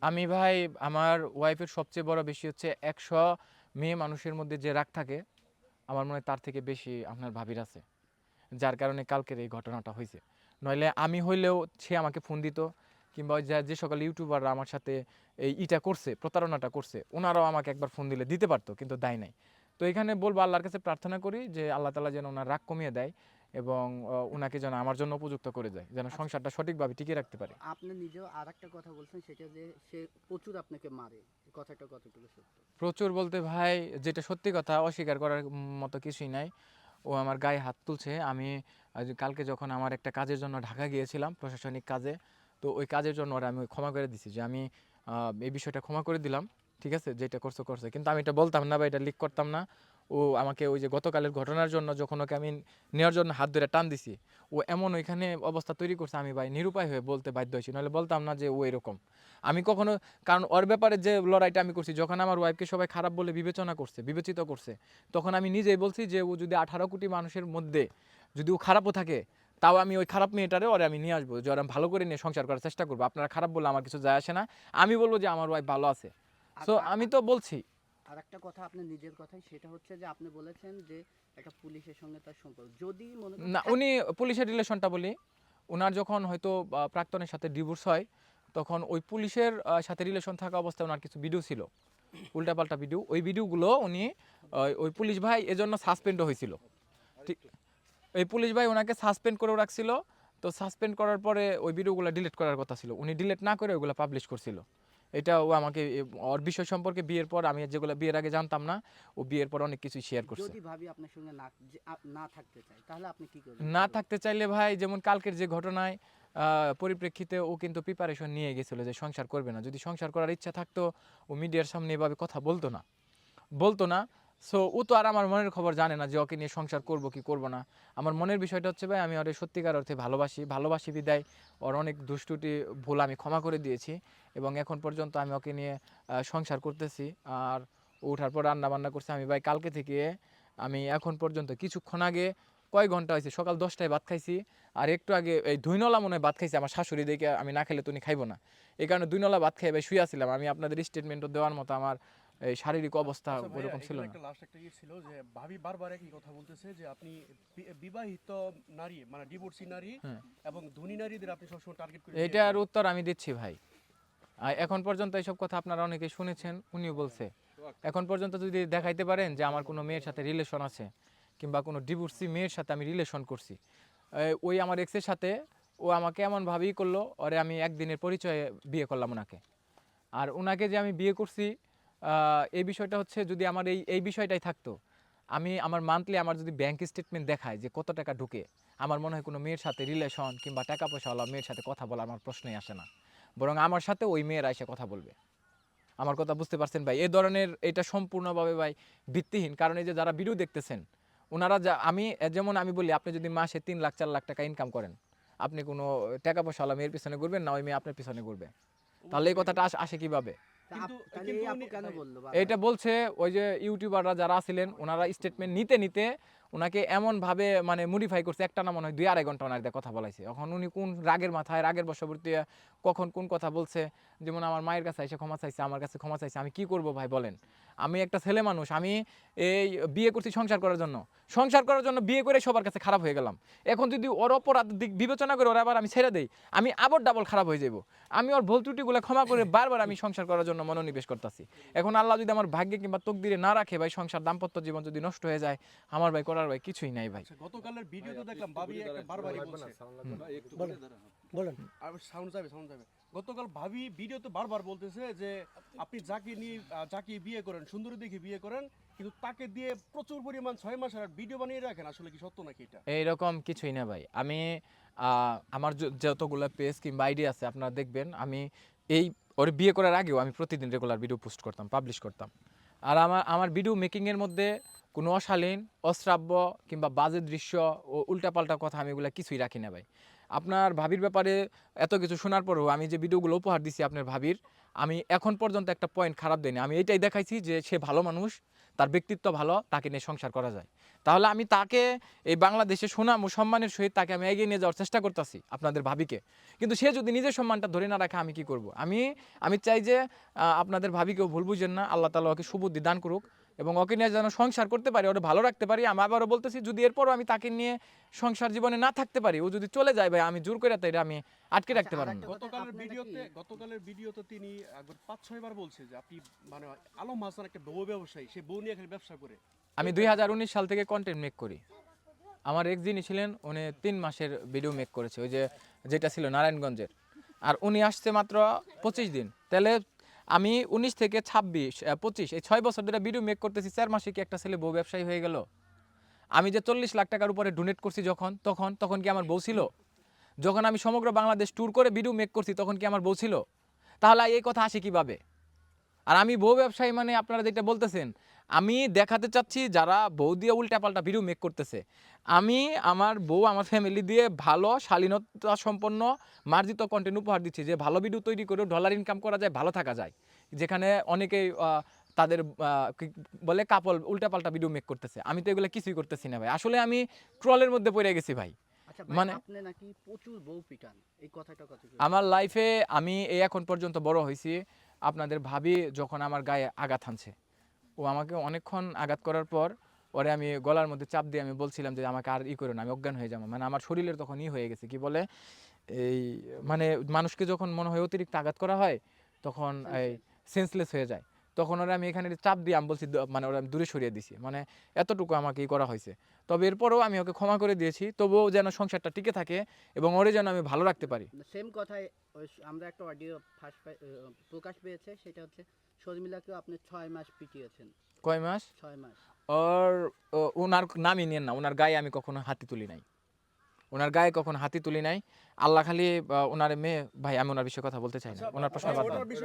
আমি ভাই, আমার ওয়াইফের সবচেয়ে বড় বেশি হচ্ছে একশো মেয়ে মানুষের মধ্যে যে রাগ থাকে, আমার মনে হয় তার থেকে বেশি আপনার ভাবির আছে। যার কারণে কালকের এই ঘটনাটা হয়েছে। নইলে আমি হইলেও সে আমাকে ফোন দিত, কিংবা যে- যে সকল ইউটিউবাররা আমার সাথে এই ইটা করছে, প্রতারণাটা করছে, ওনারাও আমাকে একবার ফোন দিলে দিতে পারতো, কিন্তু দেয় নাই। তো এখানে বলব আল্লাহর কাছে প্রার্থনা করি যে আল্লাহ তালা যেন ওনার রাগ কমিয়ে দেয় এবং ওনাকে যেন আমার জন্য উপযুক্ত করে দেয় যেন সংসারটা সঠিকভাবে টিকিয়ে রাখতে পারে। আপনি নিজেও আর একটা কথা বলছেন সেটা যে সে প্রচুর আপনাকে মারে কথাটা কতটুকু সত্য? প্রচুর বলতে ভাই যেটা সত্যি কথা অস্বীকার করার মতো কিছুই নাই। ও আমার গায়ে হাত তুলছে আমি কালকে যখন আমার একটা কাজের জন্য ঢাকা গিয়েছিলাম প্রশাসনিক কাজে তো ওই কাজের জন্য ওরা আমি ক্ষমা করে দিছি যে আমি এই বিষয়টা ক্ষমা করে দিলাম ঠিক আছে যেটা করছ করছে। কিন্তু আমি এটা বলতাম না বা এটা লিক করতাম না ও আমাকে ওই যে গতকালের ঘটনার জন্য যখন ওকে আমি নেওয়ার জন্য হাত ধরে টান দিছি ও এমন ওইখানে অবস্থা তৈরি করছে আমি ভাই নিরুপায় হয়ে বলতে বাধ্য হয়েছি। নাহলে বলতাম না যে ও এরকম। আমি কখনো কারণ ওর ব্যাপারে যে লড়াইটা আমি করছি যখন আমার ওয়াইফকে সবাই খারাপ বলে বিবেচনা করছে বিবেচিত করছে তখন আমি নিজেই বলছি যে ও যদি আঠারো কোটি মানুষের মধ্যে যদি ও খারাপও থাকে তাও আমি ওই খারাপ মেয়েটারে ওরে আমি নিয়ে আসব যে ওরা ভালো করে নিয়ে সংসার করার চেষ্টা করব। আপনারা খারাপ বললে আমার কিছু যায় আসে না। আমি বলব যে আমার ওয়াইফ ভালো আছে। সো আমি তো বলছি আর একটা কথা আপনি নিজের কথাই সেটা হচ্ছে যে আপনি বলেছেন যে একটা পুলিশের সঙ্গে তার সম্পর্ক। যদি মনে না উনি পুলিশের রিলেশনটা বলি। ওনার যখন হয়তো প্রাক্তনের সাথে ডিভোর্স হয় তখন ওই পুলিশের সাথে রিলেশন থাকা অবস্থায় ওনার কিছু ভিডিও ছিল। উল্টাপাল্টা ভিডিও ওই ভিডিওগুলো উনি ওই পুলিশ ভাই এজন্য সাসপেন্ডও হয়েছিল। ঠিক এই পুলিশ ভাই ওনাকে সাসপেন্ড করে রাখছিল। তো সাসপেন্ড করার পরে ওই ভিডিওগুলো ডিলিট করার কথা ছিল। উনি ডিলিট না করে ওইগুলো পাবলিশ করছিল। এটা ও আমাকে ওর বিষয় সম্পর্কে বিয়ের পর আমি যেগুলো বিয়ের আগে জানতাম না ও বিয়ের পর অনেক কিছু শেয়ার করছে। যদি ভাবি আপনার সঙ্গে না না থাকতে চাই তাহলে আপনি কি করবেন? না থাকতে চাইলে ভাই যেমন কালকের যে ঘটনায় আহ, পরিপ্রেক্ষিতে ও কিন্তু প্রিপারেশন নিয়ে গেছিল যে সংসার করবে না। যদি সংসার করার ইচ্ছা থাকতো ও মিডিয়ার সামনে এভাবে কথা বলতো না। বলতো না সো ও তো আর আমার মনের খবর জানে না যে ওকে নিয়ে সংসার করব কি করব না। আমার মনের বিষয়টা হচ্ছে, ভাই, আমি ওর সত্যিকার অর্থে ভালোবাসি। ভালোবাসি বিদায়। ওর অনেক দুষ্টুটি, ভুল আমি ক্ষমা করে দিয়েছি। এবং এখন পর্যন্ত আমি ওকে নিয়ে সংসার করতেছি। আর ওঠার পর রান্না বান্না করছে। আমি, ভাই, কালকে থেকে আমি এখন পর্যন্ত কিছুক্ষণ আগে কয় ঘণ্টা হয়েছে? সকাল দশটায় ভাত খাইছি। আর একটু আগে এই দুইনলা মনে হয় ভাত খাইছি। আমার শাশুড়ি দেখে আমি না খেলে তুমি খাইবো না। এই কারণে দুইনলা ভাত খেয়ে ভাই, শুয়ে আমি আপনাদের স্টেটমেন্টও দেওয়ার মতো আমার শারীরিক অবস্থা আচ্ছা ওরকম ছিল না। একটা লাস্ট একটা ইয়ে ছিল যে ভাবি বারবার একই কথা বলতেছে যে আপনি বিবাহিত নারী মানে ডিভোর্সি নারী হ্যাঁ। এবং ধনী নারীদের আপনি সবসময় টার্গেট করে এইটার উত্তর আমি দিচ্ছি ভাই। এখন পর্যন্ত এইসব কথা আপনারা অনেকে শুনেছেন উনিও বলছে। এখন পর্যন্ত যদি দেখাইতে পারেন যে আমার কোনো মেয়ের সাথে রিলেশন আছে কিংবা কোনো ডিভোর্সি মেয়ের সাথে আমি রিলেশন করছি ওই আমার এক্সের সাথে ও আমাকে এমনভাবেই করল ওরে আমি একদিনের পরিচয়ে বিয়ে করলাম ওনাকে। আর ওনাকে যে আমি বিয়ে করছি এই বিষয়টা হচ্ছে যদি আমার এই এই বিষয়টাই থাকতো, আমি আমার মান্থলি আমার যদি ব্যাংক স্টেটমেন্ট দেখায় যে কত টাকা ঢুকে, আমার মনে হয় কোনো মেয়ের সাথে রিলেশন কিংবা টাকা পয়সাওয়ালা মেয়ের সাথে কথা বলা আমার প্রশ্নই আসে না। বরং আমার সাথে ওই মেয়েরা এসে কথা বলবে। আমার কথা বুঝতে পারছেন ভাই? এ ধরনের এটা সম্পূর্ণভাবে ভাই ভিত্তিহীন। কারণ এই যে যারা ভিডিও দেখতেছেন ওনারা যা, আমি যেমন আমি বলি, আপনি যদি মাসে তিন লাখ, চার লাখ টাকা ইনকাম করেন, আপনি কোনো টাকা পয়সাওয়ালা মেয়ের পিছনে ঘুরবেন না, ওই মেয়ে আপনার পিছনে ঘুরবে। তাহলে এই কথাটা আসে কীভাবে? এইটা বলছে ওই যে ইউটিউবাররা যারা আছিলেন ওনারা স্টেটমেন্ট নিতে নিতে ওনাকে এমনভাবে মানে মডিফাই করছে একটা না মনে হয় দুই আড়াই ঘণ্টা ওনার দিয়ে কথা বলাইছে। এখন উনি কোন রাগের মাথায় রাগের বশবর্তী কখন কোন কথা বলছে যেমন আমার মায়ের কাছে এসে ক্ষমা চাইছে আমার কাছে ক্ষমা চাইছে আমি কি করব ভাই বলেন। আমি একটা ছেলে মানুষ আমি এই বিয়ে করছি সংসার করার জন্য। সংসার করার জন্য বিয়ে করে সবার কাছে খারাপ হয়ে গেলাম। এখন যদি ওর অপরাধ দিক বিবেচনা করে ওরা আবার আমি ছেড়ে দেই আমি আবার ডাবল খারাপ হয়ে যাব আমি ওর ভুল ত্রুটিগুলো ক্ষমা করে বারবার আমি সংসার করার জন্য মনোনিবেশ করতেছি। এখন আল্লাহ যদি আমার ভাগ্যে কিংবা তকদিরে না রাখে ভাই সংসার দাম্পত্য জীবন যদি নষ্ট হয়ে যায় আমার ভাই করার ভাই কিছুই নাই ভাই। আচ্ছা, গতকালের ভিডিও তো দেখলাম ভাবি একটা বারবারই বলছে। বলেন। আর সাউন্ড যাবে সাউন্ড যাবে গতকাল ভাবি ভিডিওতে বারবার বলতেছে যে আপনি যাকে নিয়ে যাকে বিয়ে করেন, সুন্দরী দেখে বিয়ে করেন, কিন্তু তাকে দিয়ে প্রচুর পরিমাণ ছয় মাসের ভিডিও বানিয়ে রাখেন, আসলে কি সত্য নাকি এটা? এইরকম কিছুই না ভাই। আমি আমার যতগুলো পেজ কিংবা আইডি আছে, আপনারা দেখবেন, আমি এই, ওর বিয়ে করার আগেও আমি প্রতিদিন রেগুলার ভিডিও পোস্ট করতাম পাবলিশ করতাম। আর আমার আমার ভিডিও মেকিংয়ের মধ্যে কোনো অশালীন, অশ্রাব্য কিংবা বাজে দৃশ্য ও উল্টাপাল্টা কথা আমি এগুলো কিছুই রাখি না ভাই। আপনার ভাবির ব্যাপারে এত কিছু শোনার পরেও আমি যে ভিডিওগুলো উপহার দিছি আপনার ভাবির, আমি এখন পর্যন্ত একটা পয়েন্ট খারাপ দেয়নি আমি এটাই দেখাইছি যে সে ভালো মানুষ তার ব্যক্তিত্ব ভালো তাকে নিয়ে সংসার করা যায়। তাহলে আমি তাকে এই বাংলাদেশে সুনাম ও সম্মানের সহিত তাকে আমি এগিয়ে নিয়ে যাওয়ার চেষ্টা করতেছি আপনাদের ভাবিকে। কিন্তু সে যদি নিজের সম্মানটা ধরে না রাখে আমি কি করব? আমি আমি চাই যে আপনাদের ভাবিকেও ভুল বুঝেন না আল্লাহ তালা ওকে সুবুদ্ধি দান করুক এবং ওকে নিয়ে যেন সংসার করতে পারি ওটা ভালো রাখতে পারি। আমি আবারও বলতেছি যদি এরপরও আমি তাকে নিয়ে সংসার জীবনে না থাকতে পারি ও যদি চলে যায় ভাই আমি জোর করে তাই আমি আটকে রাখতে পারব না। গতকালের ভিডিওতে গতকালের ভিডিওতে তিনি পাঁচ ছয় বার বলছে যে আপনি মানে আলম হাসান একটা বউ ব্যবসায়ী সে বউ নিয়ে খালি ব্যবসা করে। আমি দুই হাজার উনিশ সাল থেকে কন্টেন্ট মেক করি। আমার এক যিনি ছিলেন, উনি তিন মাসের ভিডিও মেক করেছে, ওই যে যেটা ছিল নারায়ণগঞ্জের। আর উনি আসছে মাত্র পঁচিশ দিন। তাহলে আমি উনিশ থেকে ছাব্বিশ পঁচিশ, এই ছয় বছর ধরে ভিডিও মেক করতেছি, চার মাসে কি একটা ছেলে বউ ব্যবসায়ী হয়ে গেল? আমি যে চল্লিশ লাখ টাকার উপরে ডোনেট করছি যখন, তখন তখন কি আমার বউ ছিল? যখন আমি সমগ্র বাংলাদেশ ট্যুর করে ভিডিও মেক করছি, তখন কি আমার বউ ছিল? তাহলে এই কথা আসে কীভাবে? আর আমি বউ ব্যবসায়ী মানে আপনারা যেটা বলতেছেন আমি দেখাতে চাচ্ছি যারা বউ দিয়ে উল্টাপাল্টা ভিডিও মেক করতেছে। আমি আমার বউ আমার ফ্যামিলি দিয়ে ভালো শালীনতা সম্পন্ন মার্জিত কন্টেন্ট উপহার দিচ্ছি যে ভালো ভিডিও তৈরি করে ডলার ইনকাম করা যায় ভালো থাকা যায়। যেখানে অনেকেই তাদের বলে কাপল উল্টাপাল্টা ভিডিও মেক করতেছে। আমি তো এগুলো কিছুই করতেছি না ভাই। আসলে আমি ট্রলের মধ্যে পড়ে গেছি ভাই। আচ্ছা মানে- মানে নাকি প্রচুর বউ পিটান। এই কথাটা আমার লাইফে আমি এই এখন পর্যন্ত বড় হয়েছি। আপনাদের ভাবি যখন আমার গায়ে আঘাত হানছে। ও আমাকে অনেকক্ষণ আঘাত করার পর ওরে আমি গলার মধ্যে চাপ দিয়ে আমি বলছিলাম যে আমাকে আর ই করো না আমি অজ্ঞান হয়ে যাব। মানে আমার শরীরের তখন ই হয়ে গেছে। কি বলে? এই মানে মানুষকে যখন মনে হয় অতিরিক্ত আঘাত করা হয় তখন এই সেন্সলেস হয়ে যায়। তখন ওরা আমি এখানে চাপ দিয়ে আমি বলছি মানে ওরা আমি দূরে সরিয়ে দিছি। মানে এতটুকু আমাকে ই করা হয়েছে। তবে এরপরও আমি ওকে ক্ষমা করে দিয়েছি। তবুও যেন সংসারটা টিকে থাকে এবং ওরে যেন আমি ভালো রাখতে পারি। সেম কথায় আমরা একটা অডিও ফার্স্ট প্রকাশ পেয়েছে সেটা হচ্ছে শর্মিলাকেও আপনি ছয় মাস পিটিয়েছেন। কয় মাস? ছয় মাস। ওর ও- ওনার নামই নিয়েন না ওনার গায়ে আমি কখনো হাতি তুলি নাই। ওনার গায়ে কখনো হাতি তুলি নাই। আল্লাহ খালি ওনার মেয়ে ভাই আমি ওনার বিষয়ে কথা বলতে চাই না। ওনার প্রশ্ন